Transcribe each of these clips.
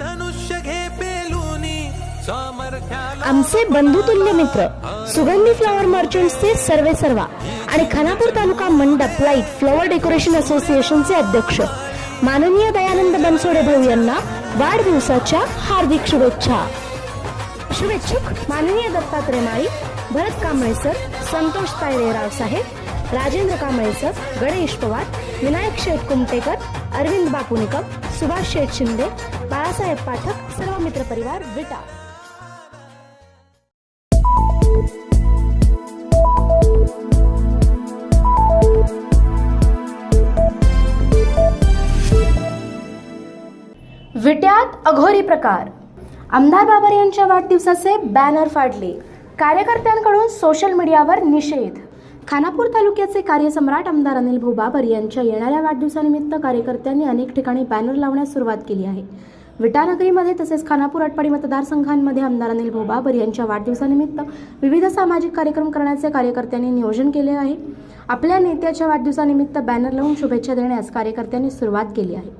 धनुष्य घे पेलुनी सामर्थ्याला आमचे बंधुतुल्य मित्र सुगंधी फ्लॉवर मर्चंट्सचे सर्वे सर्वा आणि खानापूर तालुका मंडप लाइट फ्लॉवर डेकोरेशन असोसिएशनचे अध्यक्ष माननीय दयानंद बनसोडे भाऊ यांना वाढदिवसाच्या हार्दिक शुभेच्छा. शुभेच्छुक माननीय दत्तात्रय माळी भरत कांबळे सर संतोष तायरे रावसाहेब राजेंद्र कांबळे सर गणेश पवार विनायक शेठ कुमटेकर अरविंद बापू सुभाष शेठ शिंदे बाळासाहेब पाठक सर्व मित्रपरिवार विटा. विट्यात अघोरी प्रकार. आमदार बाबर यांच्या वाढदिवसाचे बॅनर फाडले. कार्यकर्त्यांकडून सोशल मीडियावर निषेध. खानापूर तालुक्याचे कार्यसम्राट आमदार अनिल भाऊ बाबर यांच्या येणाऱ्या वाढदिवसानिमित्त कार्यकर्त्यांनी अनेक ठिकाणी बॅनर लावण्यास सुरुवात केली आहे. विटानगरीमध्ये तसेच खानापूर आटपाडी मतदारसंघांमध्ये आमदार अनिल भाऊ बाबर यांच्या वाढदिवसानिमित्त विविध सामाजिक कार्यक्रम करण्याचे कार्यकर्त्यांनी नियोजन केले आहे. आपल्या नेत्याच्या वाढदिवसानिमित्त बॅनर लावून शुभेच्छा देण्यास कार्यकर्त्यांनी सुरुवात केली आहे.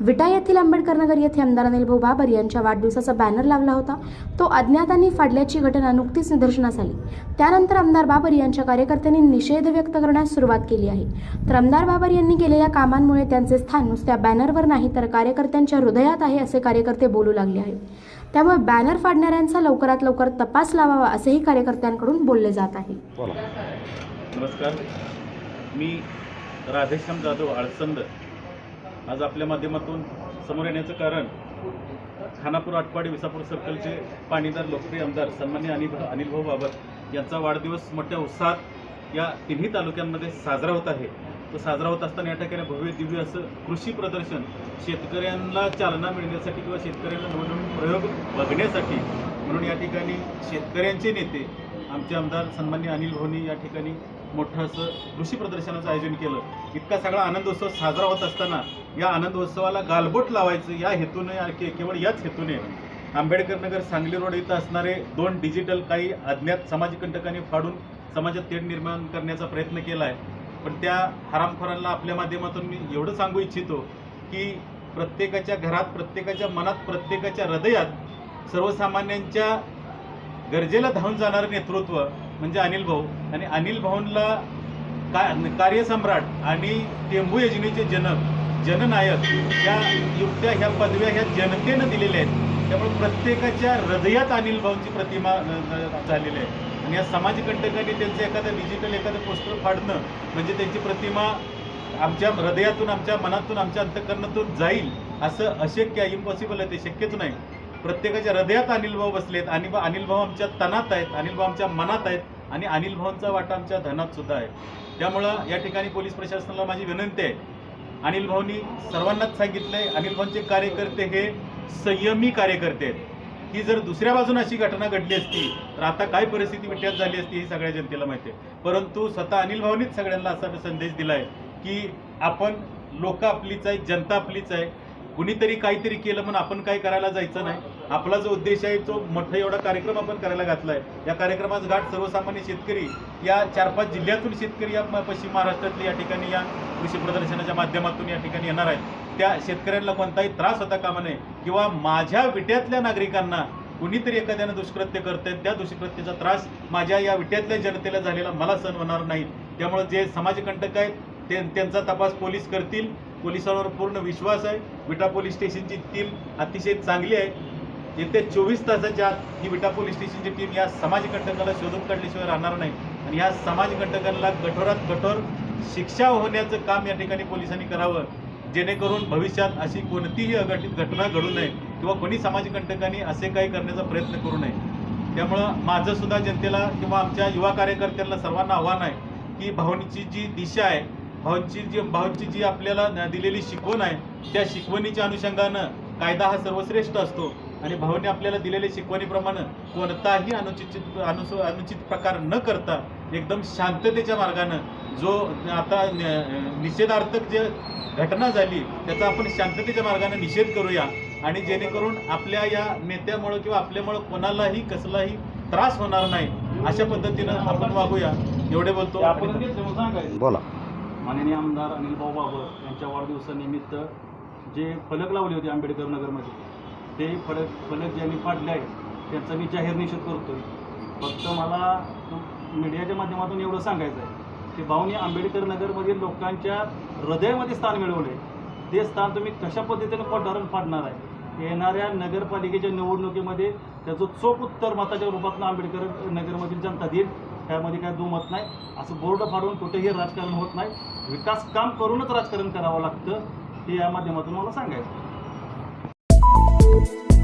विटा येथील आंबेडकर नगर येथे आमदार अनिल भाऊ बाबर यांच्या वाढदिवसाचा बॅनर लावला होता. तो अज्ञातांनी फाडल्याची घटना नुकतीच निदर्शनास आली. त्यानंतर आमदार बाबर यांच्या कार्यकर्त्यांनी निषेध व्यक्त करण्यास सुरुवात केली आहे. तर आमदार बाबर यांनी केलेल्या कामांमुळे त्यांचे स्थान नुसत्या बॅनरवर नाही तर कार्यकर्त्यांच्या हृदयात आहे असे कार्यकर्ते बोलू लागले आहेत. त्यामुळे बॅनर फाडणाऱ्यांचा लवकरात लवकर तपास लावावा असेही कार्यकर्त्यांकडून बोलले जात आहे. नमस्कार. मी राधेश्याम जाधव आळसंद. आज आपल्या माध्यमातून समोर येण्याचं कारण खानापूर आटपाडी विसापूर सर्कलचे पाणीदार लोकप्रिय आमदार सन्मान्य अनिल अनिल भाऊ बाबर यांचा वाढदिवस मोठ्या उत्साहात या तिन्ही तालुक्यांमध्ये साजरा होत आहे. तो साजरा होत असताना या ठिकाणी भव्य दिव्य असं कृषी प्रदर्शन शेतकऱ्यांना चालना मिळण्यासाठी किंवा शेतकऱ्यांना नवनवीन प्रयोग बघण्यासाठी म्हणून या ठिकाणी शेतकऱ्यांचे नेते आमचे आमदार सन्मान्य अनिल भोनी या ठिकाणी मोठं असं कृषी प्रदर्शनाचं आयोजन केलं. इतका सगळा आनंदोत्सव साजरा होत असताना या आनंदोत्सवाला गालबोट लावायचं या हेतूने के- केवळ याच हेतूने आंबेडकर नगर सांगली रोड इथं असणारे दोन डिजिटल काही अज्ञात समाजकंटकांनी फाडून समाजात तेढ निर्माण करण्याचा प्रयत्न केला आहे पण त्या हरामखोरांना आपल्या माध्यमातून मी एवढं सांगू इच्छितो की प्रत्येकाच्या घरात प्रत्येकाच्या मनात प्रत्येकाच्या हृदयात सर्वसामान्यांच्या गरजेला धावून जाणारं नेतृत्व म्हणजे अनिल भाऊ. आणि अनिल भाऊंला का कार्यसम्राट आणि टेंबू योजनेचे जनक जननायक या युक्त्या ह्या पदव्या ह्या जनतेनं दिलेल्या आहेत. त्यामुळे प्रत्येकाच्या हृदयात अनिल भाऊंची प्रतिमा झालेली आहे. आणि या समाजकंटकांनी त्यांचं एखादं डिजिटल एखादं पोस्टर फाडणं म्हणजे त्यांची प्रतिमा आमच्या हृदयातून आमच्या मनातून आमच्या अंतकरणातून जाईल असं अशक्य आहे इम्पॉसिबल आहे ते शक्यच नाही. प्रत्येकाच्या हृदयात अनिलभाऊ बसलेत आणि बा- आमच्या तनात आहेत अनिलभाऊ आमच्या मनात आहेत आणि अनिल भाऊंचा वाटा आमच्या धनात सुद्धा आहे. त्यामुळं या ठिकाणी पोलीस प्रशासनाला माझी विनंती आहे. अनिलभाऊंनी सर्वांनाच सांगितलंय अनिल भाऊंचे कार्यकर्ते हे संयमी कार्यकर्ते आहेत. ही जर दुसऱ्या बाजून अशी घटना घडली असती तर आता काय परिस्थिती विट्यात झाली असती हे सगळ्या जनतेला माहिती आहे. परंतु स्वतः अनिल भाऊनीच सगळ्यांना असा संदेश दिलाय की आपण लोक आपलीच आहे जनता आपलीच आहे. कुणीतरी काहीतरी केलं म्हणून आपण काय करायला जायचं नाही. आपला जो उद्देश आहे तो मोठा एवढा कार्यक्रम आपण करायला घातलाय. या कार्यक्रमाचा घाट सर्वसामान्य शेतकरी या चार पाच जिल्ह्यातून शेतकरी या पश्चिम महाराष्ट्रातले या ठिकाणी या कृषी प्रदर्शनाच्या माध्यमातून या ठिकाणी येणार आहेत. त्या शेतकऱ्यांना कोणताही त्रास होता कामा नये किंवा माझ्या विट्यातल्या नागरिकांना कुणीतरी एखाद्यानं दुष्कृत्य करतंय त्या दुष्कृत्याचा त्रास माझ्या या विट्यातल्या जनतेला झालेला मला सहन होणार नाही. त्यामुळे जे समाजकंटक आहेत ते त्यांचा तपास पोलीस करतील. पोलिसांवर पूर्ण विश्वास आहे. विटा पोलीस स्टेशनची टीम अतिशय चांगली आहे. येत्या चोवीस तासाच्या आत ही विटा पोलीस स्टेशनची टीम या समाजकंटकाला शोधून काढल्याशिवाय राहणार नाही. आणि या समाजकंटकांना कठोरात कठोर शिक्षा होण्याचं काम या ठिकाणी पोलिसांनी करावं. जेणेकरून भविष्यात अशी कोणतीही अघटित घटना घडू नये किंवा कोणी समाजकंटकांनी असे काही करण्याचा प्रयत्न करू नये. त्यामुळं माझंसुद्धा जनतेला किंवा आमच्या युवा कार्यकर्त्यांना सर्वांना आव्हान आहे की भावनीची जी दिशा आहे भावनची जी भावनची जी आपल्याला न- दिलेली शिकवण आहे त्या शिकवणीच्या अनुषंगानं कायदा हा सर्वश्रेष्ठ असतो. आणि भाऊने आपल्याला दिलेल्या शिकवणीप्रमाणे कोणताही अनुचित अनुस अनुचित प्रकार न करता एकदम शांततेच्या मार्गानं जो आता निषेधार्थक जे घटना झाली त्याचा आपण शांततेच्या मार्गाने निषेध करूया. आणि जेणेकरून आपल्या या नेत्यामुळं किंवा आपल्यामुळं कोणालाही कसलाही त्रास होणार नाही अशा पद्धतीनं आपण वागूया. एवढे बोलतो. बोला. माननीय आमदार अनिल भाऊ बाबर यांच्या वाढदिवसानिमित्त जे फलक लावले होते आंबेडकर नगरमध्ये ते फलक फलक ज्यांनी फाडले आहेत त्यांचा मी जाहीर निषेध करतोय. फक्त मला मीडियाच्या माध्यमातून एवढं सांगायचं आहे की भाऊनी आंबेडकर नगरमधील लोकांच्या हृदयामध्ये स्थान मिळवलं आहे ते स्थान तुम्ही कशा पद्धतीनं पडारून फाडणार आहे? येणाऱ्या नगरपालिकेच्या निवडणुकीमध्ये त्याचं चोख उत्तर मताच्या रूपातून आंबेडकर नगरमधील जनता देईल. त्यामध्ये काय दुमत नाही. असं बोर्ड फाडून कुठेही राजकारण होत नाही. विकास काम करूनच राजकारण करावं लागतं हे या माध्यमातून मला सांगायचं Thank you